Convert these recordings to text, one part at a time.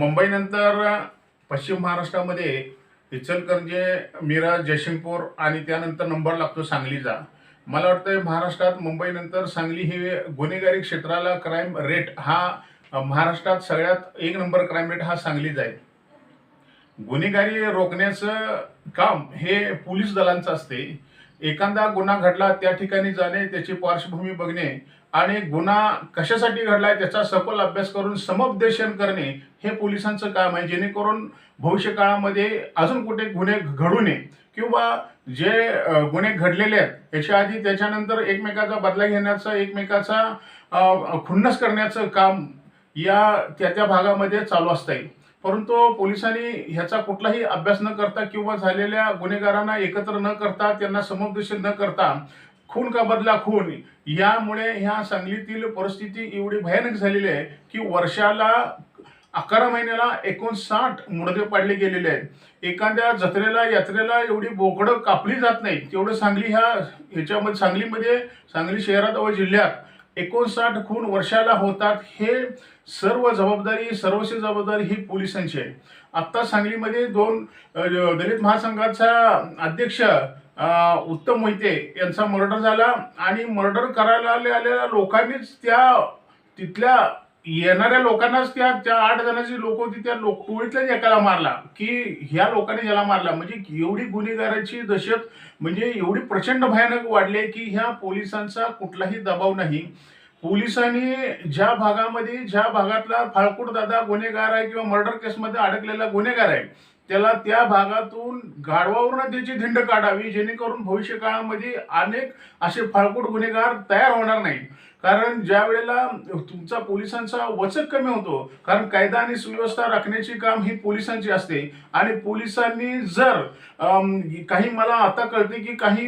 मुंबईनंतर पश्चिम महाराष्ट्रामध्ये इचलकरंजे मीरा जयसिंगपूर आणि त्यानंतर नंबर लागतो सांगलीचा मला वाटतं महाराष्ट्रात मुंबईनंतर सांगली ही गुन्हेगारी क्षेत्राला क्राईम रेट हा महाराष्ट्रात सगळ्यात एक नंबर क्राईम रेट हा सांगलीचा आहे. गुन्हेगारी रोखण्याचं काम हे पोलीस दलांचं असते. एखादा गुन्हा घडला त्या ठिकाणी जाणे त्याची पार्श्वभूमी बघणे आणि गुन्हा कशासाठी घडलाय त्याचा सखोल अभ्यास करून समुपदेशन करणे हे पोलिसांचं काम आहे. जेणेकरून भविष्य काळामध्ये अजून कुठे गुन्हे घडू नये किंवा जे गुन्हे घडलेले आहेत याच्या आधी त्याच्यानंतर एकमेकाचा बदला घेण्याचं एकमेकाचा खुन्नस करण्याचं काम या त्या त्या भागामध्ये चालू असता. येईल परंतु पोलिसांनी ह्याचा कुठलाही अभ्यास न करता किंवा झालेल्या गुन्हेगारांना एकत्र न करता त्यांना समुपदेशन न करता खून का बदला खून यामुळे ह्या सांगलीतील परिस्थिती एवढी भयानक झालेली आहे की वर्षाला अकरा महिन्याला एकोणसाठ मुडदे पाडले गेलेले आहेत. एखाद्या जत्रेला यात्रेला एवढी बोकडं कापली जात नाही तेवढं सांगली ह्या ह्याच्यामध्ये सांगलीमध्ये सांगली शहरात व जिल्ह्यात एकोणसाठ खून वर्षाला होतात हे सर्व जबाबदारी सर्वस्व जबाबदारी ही पोलिसांची आहे. आत्ता सांगलीमध्ये दोन दलित महासंघाचा अध्यक्ष उत्तम मोहिते यांचा मर्डर झाला आणि मर्डर करायला आलेल्या लोकांनीच त्या तिथल्या येणाऱ्या लोकांनाच त्या त्या आठ जणांची लोक होती त्या लोक टोळीतल्याच एकाला मारला. की ह्या लोकांनी ज्याला मारला म्हणजे एवढी गुन्हेगाराची दहशत म्हणजे एवढी प्रचंड भयानक वाढली की ह्या पोलिसांचा कुठलाही दबाव नाही. पोलिसांनी ज्या भागामध्ये ज्या भागातला फाळकूट दादा गुन्हेगार आहे किंवा मर्डर केसमध्ये अडकलेला गुन्हेगार आहे त्याला त्या भागातून गाढवावरून त्याची धिंड काढावी जेणेकरून भविष्य काळामध्ये अनेक असे फाळकूट गुन्हेगार तयार होणार नाही कारण ज्या वेळेला तुमचा पोलिसांचा वचक कमी होतो कारण कायदा आणि सुव्यवस्था राखण्याची काम ही पोलिसांची असते. आणि पोलिसांनी जर काही मला आता कळते की काही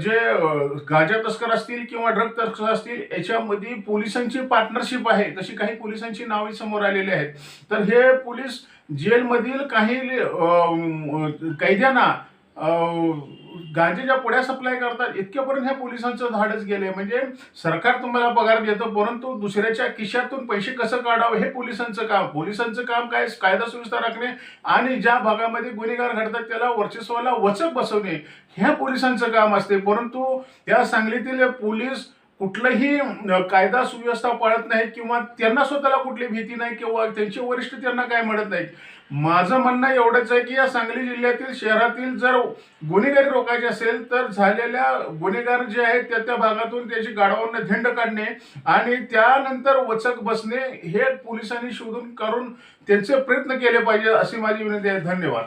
जे गाजा तस्कर असतील किंवा ड्रग तस्कर असतील याच्यामध्ये पोलिसांची पार्टनरशिप आहे. तशी काही पोलिसांची नावे समोर आलेली आहेत. तर हे पोलीस जेलमधील काही कैद्यांना गांजेच्या पुड्या सप्लाय करतात. इतक्यापर्यंत ह्या पोलिसांचं धाडच गेले. म्हणजे सरकार तुम्हाला पगार देतं परंतु दुसऱ्याच्या खिशातून पैसे कसं काढावं हे पोलिसांचं काम. पोलिसांचं काम काय? कायदा सुव्यवस्था राखणे आणि ज्या भागामध्ये गुन्हेगार घडतात त्याला वर्चस्वाला वचक बसवणे ह्या पोलिसांचं काम असते. परंतु त्या सांगलीतील पोलीस कुठलंही कायदा सुव्यवस्था पाळत नाहीत किंवा त्यांना स्वतःला कुठली भीती नाही किंवा त्यांचे वरिष्ठ त्यांना काय म्हणत नाहीत. माझं म्हणणं एवढंच आहे की या सांगली जिल्ह्यातील शहरातील जर गुन्हेगारी रोखायची असेल तर झालेल्या गुन्हेगार जे आहेत त्या त्या भागातून त्याची गाढवांना झेंड काढणे आणि त्यानंतर वचक बसणे हे पोलिसांनी शोधून करून त्यांचे प्रयत्न केले पाहिजे अशी माझी विनंती आहे. धन्यवाद.